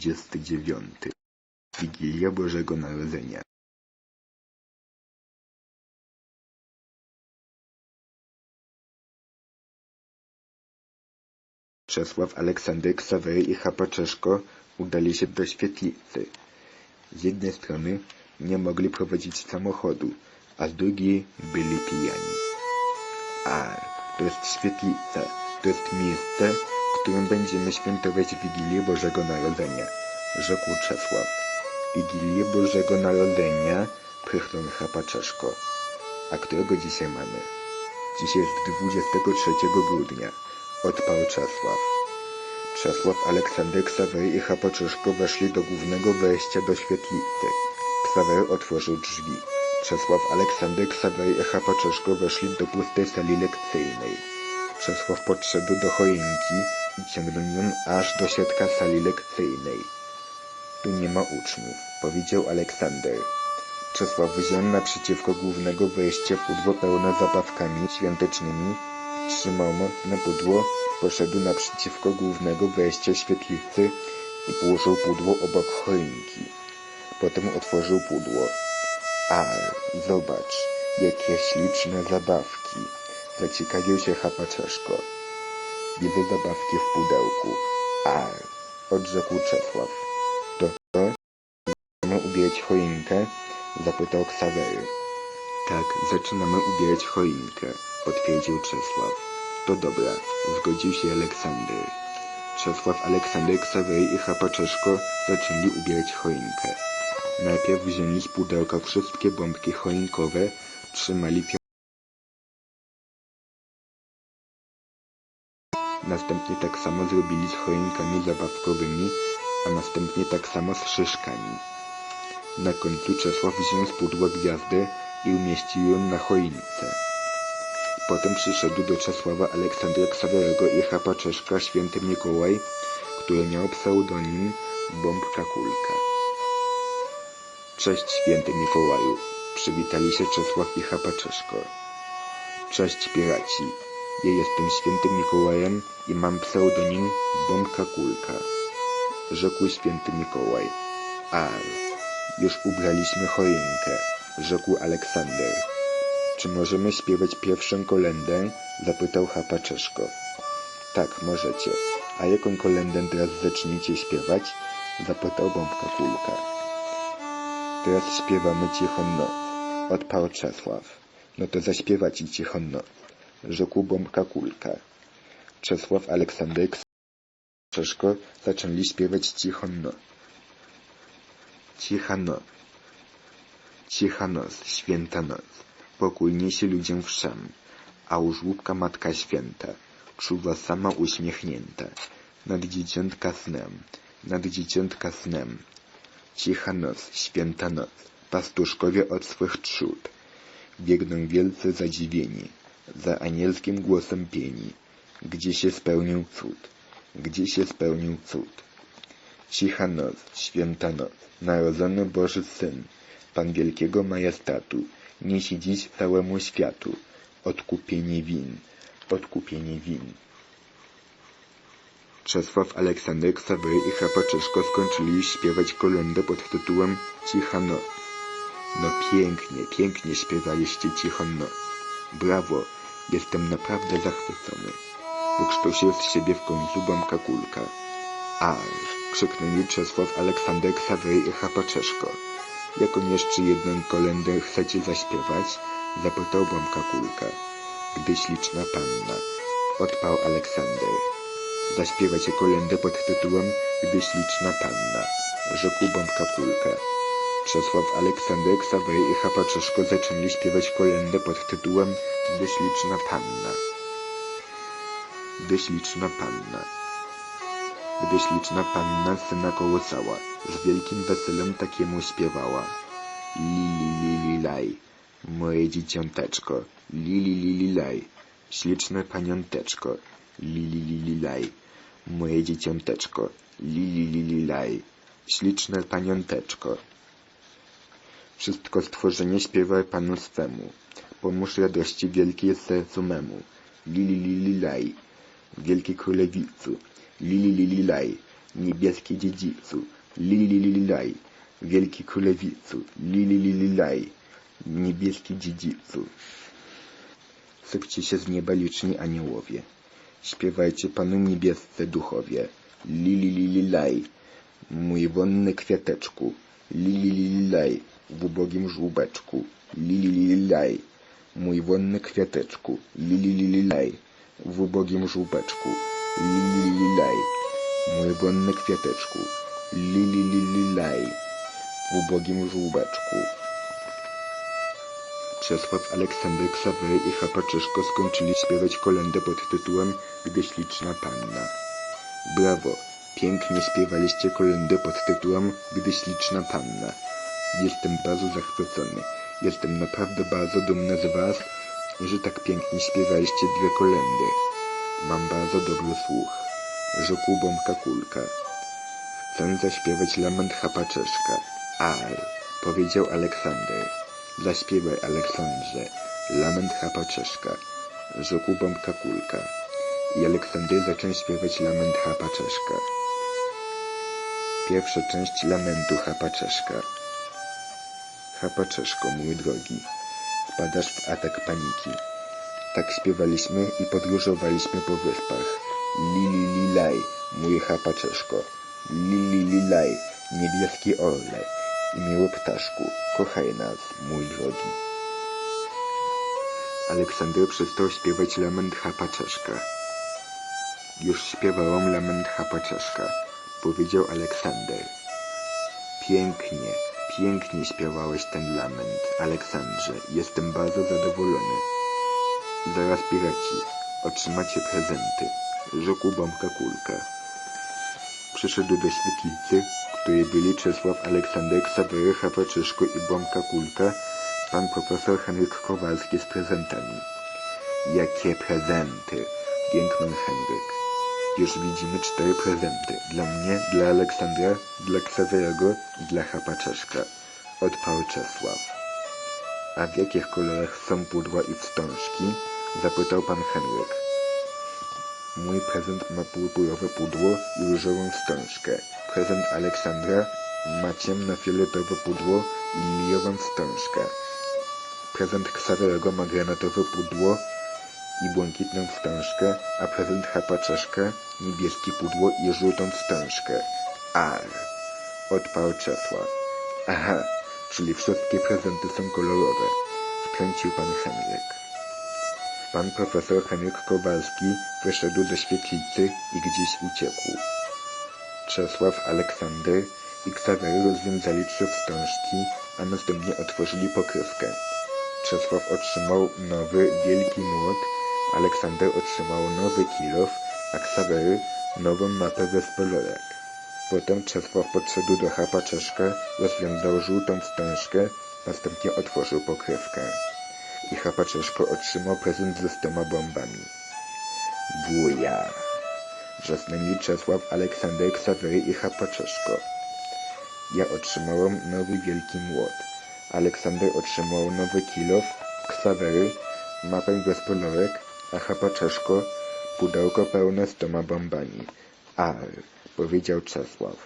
29. Wigilia Bożego Narodzenia. Czesław, Aleksander, Ksawery i Chapaczeszko udali się do świetlicy. Z jednej strony nie mogli prowadzić samochodu, a z drugiej byli pijani. A, to jest świetlica, to jest miejsce, w którym będziemy świętować Wigilię Bożego Narodzenia, rzekł Czesław. Wigilię Bożego Narodzenia, prychnął Chapaczeszko. A którego dzisiaj mamy? Dzisiaj jest 23 grudnia, odparł Czesław. Czesław, Aleksander, Ksawery i Chapaczeszko weszli do głównego wejścia do świetlicy. Ksawery otworzył drzwi. Czesław, Aleksander, Ksawery i Chapaczeszko weszli do pustej sali lekcyjnej. Czesław podszedł do choinki ciągnął aż do środka sali lekcyjnej. Tu nie ma uczniów, powiedział Aleksander. Czesław wziął naprzeciwko głównego wejścia pudło pełne zabawkami świątecznymi, trzymał na pudło, poszedł naprzeciwko głównego wejścia świetlicy i położył pudło obok choinki. Potem otworzył pudło. Ar, zobacz, jakie śliczne zabawki, zaciekawił się Chapaczeszko. Widzę zabawki w pudełku. Ar, odrzekł Czesław. To to? Zaczynamy ubierać choinkę? Zapytał Ksawery. Tak, zaczynamy ubierać choinkę, potwierdził Czesław. To dobra, zgodził się Aleksander. Czesław, Aleksander, Ksawery i Chapaczeszko zaczęli ubierać choinkę. Najpierw wzięli z pudełka wszystkie bombki choinkowe, trzymali Następnie tak samo zrobili z choinkami zabawkowymi, a następnie tak samo z szyszkami. Na końcu Czesław wziął z pudła gwiazdę i umieścił ją na choince. Potem przyszedł do Czesława Aleksandra Ksawerego i Chapaczeszka święty Mikołaj, który miał pseudonim Bombka Kulka. Cześć święty Mikołaju, przywitali się Czesław i Chapaczeszko. Cześć piraci, ja jestem świętym Mikołajem i mam pseudonim Bombka Kulka, rzekł święty Mikołaj. Ar, już ubraliśmy choinkę, rzekł Aleksander. Czy możemy śpiewać pierwszą kolendę? zapytał Chapaczeszko. Tak, możecie. A jaką kolendę teraz zaczniecie śpiewać? zapytał Bombka Kulka. Teraz śpiewamy Cichą Noc, odparł Czesław. No to zaśpiewacie Cichą Noc, rzekł Bombka Kulka. Czesław, Aleksander, Czeszko zaczęli śpiewać Cichą Noc. Cicha noc, cicha noc, święta noc, pokój niesie ludziom wszem, a u żłóbka Matka Święta czuwa sama uśmiechnięta, nad dzieciątka snem, nad dzieciątka snem. Cicha noc, święta noc, pastuszkowie od swych trzód, biegną wielce zadziwieni, za anielskim głosem pieni, gdzie się spełnił cud, gdzie się spełnił cud. Cicha noc, święta noc, narodzony Boży Syn, Pan wielkiego majestatu, niesie dziś całemu światu odkupienie win, odkupienie win. Czesław, Aleksander, Ksawery i Chapaczeszko skończyli już śpiewać kolędę pod tytułem Cicha noc. No pięknie, pięknie śpiewaliście Cichą noc. Brawo, jestem naprawdę zachwycony. Wykształcił z siebie w końcu Bombka Kulka. Ar! krzyknęli Czesław, Aleksander, Ksawery i Chapaczeszko. Jaką jeszcze jedną kolędę chcecie zaśpiewać? Zapytał Bombka Kulka. Gdy śliczna panna, odparł Aleksander. Zaśpiewacie kolędę pod tytułem Gdy śliczna panna, rzekł Bombka Kulka. Czesław, Aleksander, Ksawery i Chapaczeszko zaczęli śpiewać kolędę pod tytułem Gdy śliczna panna. Gdy śliczna panna. Gdy śliczna panna syna kołysała, z wielkim weselem takiemu śpiewała. Lili, lili, laj, moje dzieciąteczko, lili, lili, laj, śliczne paniąteczko, lili, lili, laj, moje dzieciąteczko, lili, lili, laj, śliczne paniąteczko. Wszystko stworzenie śpiewa Panu swemu, pomóż radości wielkiej sercu memu, lili, lili, laj, wielki królewicu, Lili, lili, laj, niebieski dziedzicu, lililililaj, wielki królewicu, lililililaj, niebieski dziedzicu. Sypcie się z nieba liczni aniołowie, śpiewajcie Panu niebiescy duchowie, lililililaj, mój wonny kwiateczku, lililililaj, w ubogim żłóbeczku, lililililaj, mój wonny kwiateczku, lililililaj, w ubogim żółbeczku, lilililaj, mój wonny kwiateczku, lilililaj, w ubogim żółbeczku. Czesław, Aleksander, Ksawery i Chapaczyszko skończyli śpiewać kolędę pod tytułem Gdy śliczna panna. Brawo! Pięknie śpiewaliście kolędę pod tytułem Gdy śliczna panna. Jestem bardzo zachwycony. Jestem naprawdę bardzo dumny z was, że tak pięknie śpiewaliście dwie kolendy. Mam bardzo dobry słuch. Rzekł Bombka Kulka. Chcę zaśpiewać lament Chapaczeszka. Ar, powiedział Aleksander. Zaśpiewaj, Aleksandrze, lament Chapaczeszka, rzekł Bombka Kulka. I Aleksander zaczął śpiewać lament Chapaczeszka. Pierwsza część lamentu Chapaczeszka. Chapaczeszko, mój drogi, wpadasz w atak paniki. Tak śpiewaliśmy i podróżowaliśmy po wyspach. Lili lilaj, mój chapaczeszko. Lili lilaj, niebieski orle i miły ptaszku, kochaj nas, mój drogi. Aleksander przestał śpiewać lament chapaczeszka. Już śpiewałam lament chapaczeszka, powiedział Aleksander. Pięknie, pięknie śpiewałeś ten lament, Aleksandrze. Jestem bardzo zadowolony. Zaraz piraci, otrzymacie prezenty, rzekł Bombka Kulka. Przyszedł do świetlicy, w której byli Czesław, Aleksander, Ksawery, Chapaczyszko i Bombka Kulka, pan profesor Henryk Kowalski z prezentami. Jakie prezenty! Jęknął Henryk. Już widzimy cztery prezenty. Dla mnie, dla Aleksandra, dla Ksawerego i dla Chapaczeszka. Odparł Czesław. A w jakich kolorach są pudła i wstążki? Zapytał pan Henryk. Mój prezent ma purpurowe pudło i różową wstążkę. Prezent Aleksandra ma ciemnofioletowe pudło i liliową wstążkę. Prezent Ksawerego ma granatowe pudło i błękitną wstążkę, a prezent Chapaczeszka niebieskie pudło i żółtą wstążkę. Ar! Odparł Czesław. Aha, czyli wszystkie prezenty są kolorowe. Wtrącił pan Henryk. Pan profesor Henryk Kowalski wyszedł do świetlicy i gdzieś uciekł. Czesław, Aleksander i Ksawery rozwiązali trzy wstążki, a następnie otworzyli pokrywkę. Czesław otrzymał nowy, wielki młot, Aleksander otrzymał nowy kilof, a Ksawery nową mapę wyspolorek. Potem Czesław podszedł do chapa Czeszka, rozwiązał żółtą wstążkę, następnie otworzył pokrywkę. I chapa Czeszko otrzymał prezent ze stoma bombami. Wuja! Wrzasnęli Czesław, Aleksander, Ksawery i chapa Czeszko. Ja otrzymałem nowy wielki młot. Aleksander otrzymał nowy kilof, Ksawery, mapę bezpolorek, a Chapaczeszko pudełko pełne stoma bombami. Ar, powiedział Czesław.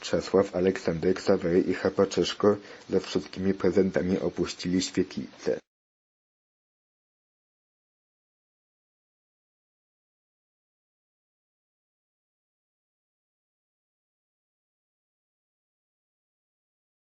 Czesław, Aleksander, Ksawery i Chapaczeszko ze wszystkimi prezentami opuścili świetlicę.